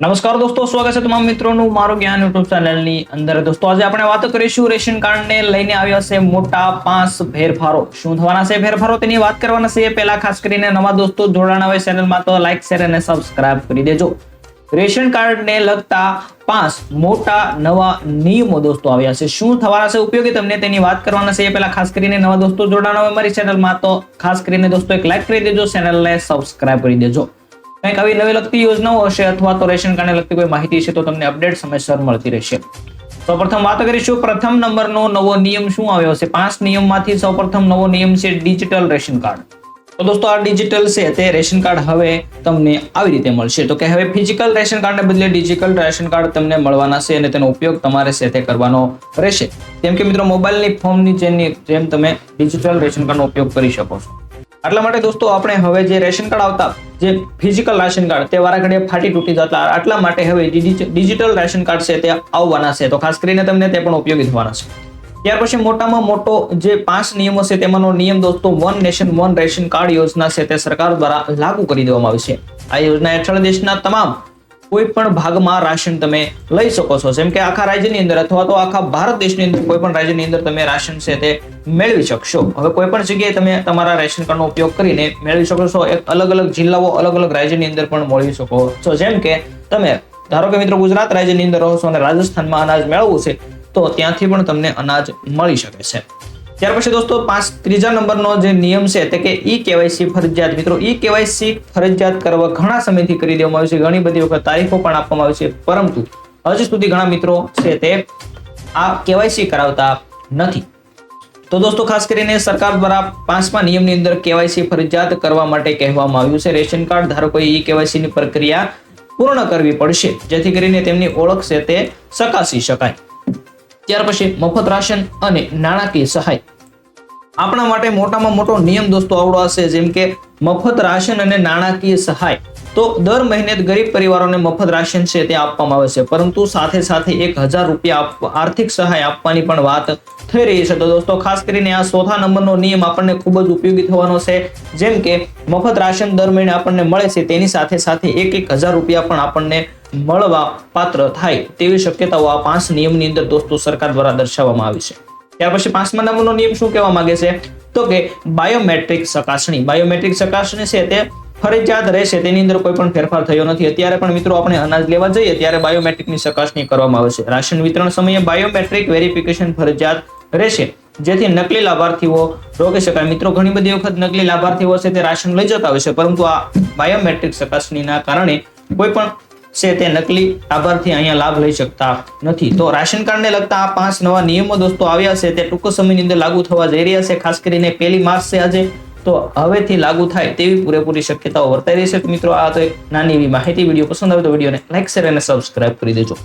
નમસ્કાર દોસ્તો, સ્વાગત છે તમામ મિત્રોનું મારું જ્ઞાન યુટ્યુબ ચેનલની અંદર. દોસ્તો, આજે આપણે વાત કરીશું રેશન કાર્ડને લઈને આવ્યા છે મોટા પાંચ ફેરફારો. શું થવાના છે ફેરફારો તેની વાત કરવાના છે. પહેલા ખાસ કરીને નવા દોસ્તો જોડાણા હોય ચેનલમાં તો લાઈક શેર અને સબસ્ક્રાઇબ કરી દેજો. રેશન કાર્ડને લગતા પાંચ મોટા નવા નિયમો દોસ્તો આવ્યા છે. શું થવાના છે? ઉપયોગી તમને તેની વાત કરવાના છે. પહેલા ખાસ કરીને નવા દોસ્તો જોડાણા હોય મારી ચેનલમાં તો ખાસ કરીને દોસ્તો એક લાઈક કરી દેજો ચેનલને સબસ્ક્રાઇબ કરી દેજો. કંઈક આવી નવી લગતી યોજનાઓ હશે અથવા તો રેશન કાર્ડને લગતી કોઈ માહિતી છે તો તમને અપડેટ સમયસર મળતી રહેશે. સૌપ્રથમ વાત કરીશું, પ્રથમ નંબરનો નવો નિયમ શું આવ્યો છે પાંચ નિયમમાંથી સૌપ્રથમ નવો નિયમ છે ડિજિટલ રેશન કાર્ડ. તો દોસ્તો, આ ડિજિટલ છે તે રેશન કાર્ડ હવે તમને આવી રીતે મળશે. તો કે હવે ફિઝિકલ રેશન કાર્ડને બદલે ડિજિટલ રેશન કાર્ડ તમને મળવાના છે અને તેનો ઉપયોગ તમારે તે કરવાનો રહેશે. કેમ કે મિત્રો, મોબાઈલની ફોર્મની જેમ તમે ડિજિટલ રેશન કાર્ડનો ઉપયોગ કરી શકો છો. એટલા માટે દોસ્તો, આપણે હવે જે રેશન કાર્ડ આવતા, જે ફિઝિકલ રાશન કાર્ડ, તે વારાઘડીએ ફાટી તૂટી જતા, આટલા માટે હવે ડિજિટલ રેશન કાર્ડ છે તે આવવાના છે. તો ખાસ કરીને તમને તે પણ ઉપયોગી થવાના છે. ત્યાર પછી મોટામાં મોટો જે પાંચ નિયમો છે, તેમાંનો નિયમ દોસ્તો one nation one ration card યોજના છે, તે સરકાર દ્વારા લાગુ કરી દેવામાં આવી છે. આ યોજના હેઠળ દેશના તમામ કોઈ પણ ભાગમાં રાશન તમે લઈ શકો છો. જેમ કે આખા રાજ્યની અંદર અથવા તો આખા ભારત દેશની અંદર કોઈ પણ રાજ્યની અંદર તમે રાશન છે તે મેળવી શકશો. હવે કોઈ પણ જગ્યાએ તમે તમારા રેશન કાર્ડનો ઉપયોગ કરીને મેળવી શકો છો. એક અલગ અલગ જિલ્લાઓ અલગ અલગ રાજ્યની અંદર પણ મળી શકો છો. જેમ કે તમે ધારો કે મિત્રો ગુજરાત રાજ્યની અંદર રહો છો અને રાજસ્થાનમાં અનાજ મેળવવું છે, તો ત્યાંથી પણ તમને અનાજ મળી શકે છે. ત્યાર પછી દોસ્તો પાંચ ત્રીજા નંબરનો જે નિયમ છે તે કે ઈ કેવાયસી ફરજિયાત. મિત્રો, ઈ કેવાયસી ફરજિયાત કરવા ઘણા સમયથી કરી દેવામાં આવ્યું છે. ઘણી બધી વખત તારીખો પણ આપવામાં આવી છે. પરંતુ હજી સુધી ઘણા મિત્રો છે તે આ કેવાયસી કરાવતા નથી. તો દોસ્તો, ખાસ કરીને સરકાર દ્વારા પાંચમા નિયમની અંદર કેવાયસી ફરજિયાત કરવા માટે કહેવામાં આવ્યું છે. રેશન કાર્ડ ધારકોએ ઈ કેવાયસીની પ્રક્રિયા પૂર્ણ કરવી પડશે. જેથી કરીને તેમની ઓળખ છે તે ચકાસી શકાય. ત્યાર પછી મફત રાશન અને નાણાકીય સહાય. આપણા માટે મોટામાં મોટો નિયમ દોસ્તો આવડો હશે, જેમ કે મફત રાશન અને નાણાકીય સહાય. તો દર મહિને ગરીબ પરિવારોને મફત રાશન છે તે આપવામાં આવે છે, પરંતુ સાથે સાથે એક હજાર રૂપિયા આર્થિક સહાય આપવાની પણ વાત થઈ રહી છે. તો દોસ્તો, ખાસ કરીને આ ચોથા નંબરનો નિયમ આપણને ખૂબ જ ઉપયોગી થવાનો છે, જેમ કે મફત રાશન દર મહિને આપણને મળે છે, તેની સાથે સાથે એક એક હજાર રૂપિયા પણ આપણને મળવા પાત્ર થાય તેવી શક્યતાઓ આ પાંચ નિયમની અંદર દોસ્તો સરકાર દ્વારા દર્શાવવામાં આવી છે. ત્યાર પછી પાંચમા નંબરનો નિયમ શું કહેવા માંગે છે? તો કે બાયોમેટ્રિક ચકાસણી. બાયોમેટ્રિક ચકાસણી છે તે ફરજિયાત રહેશે, તેની અંદર કોઈ પણ ફેરફાર થયો નથી. અત્યારે પણ મિત્રો આપણે અનાજ લેવા જઈએ ત્યારે બાયોમેટ્રિકની ચકાસણી કરવામાં આવે છે. રાશન વિતરણ સમયે બાયોમેટ્રિક વેરિફિકેશન ફરજિયાત રહેશે. જેથી નકલી લાભાર્થીઓ રોકી શકાય. મિત્રો, ઘણી બધી વખત નકલી લાભાર્થીઓ છે તે રાશન લઈ જતા હોય છે, પરંતુ આ બાયોમેટ્રિક ચકાસણીના કારણે કોઈ પણ છે તે નકલી લાભાર્થી અહીંયા લાભ લઈ શકતા નથી. તો રાશન કાર્ડને લગતા આ પાંચ નવા નિયમો દોસ્તો આવ્યા છે તે ટૂંક સમયની અંદર લાગુ થવા જઈ રહ્યા છે. ખાસ કરીને પહેલી માર્ચ છે આજે. તો હવેથી લાગુ થાય તેવી પૂરેપૂરી શક્યતાઓ વર્તાઈ રહી છે. મિત્રો, આ તો એક નાની એવી માહિતી વીડિયો પસંદ આવે તો વિડીયોને લાઈક, શેર અને સબસ્ક્રાઇબ કરી દેજો.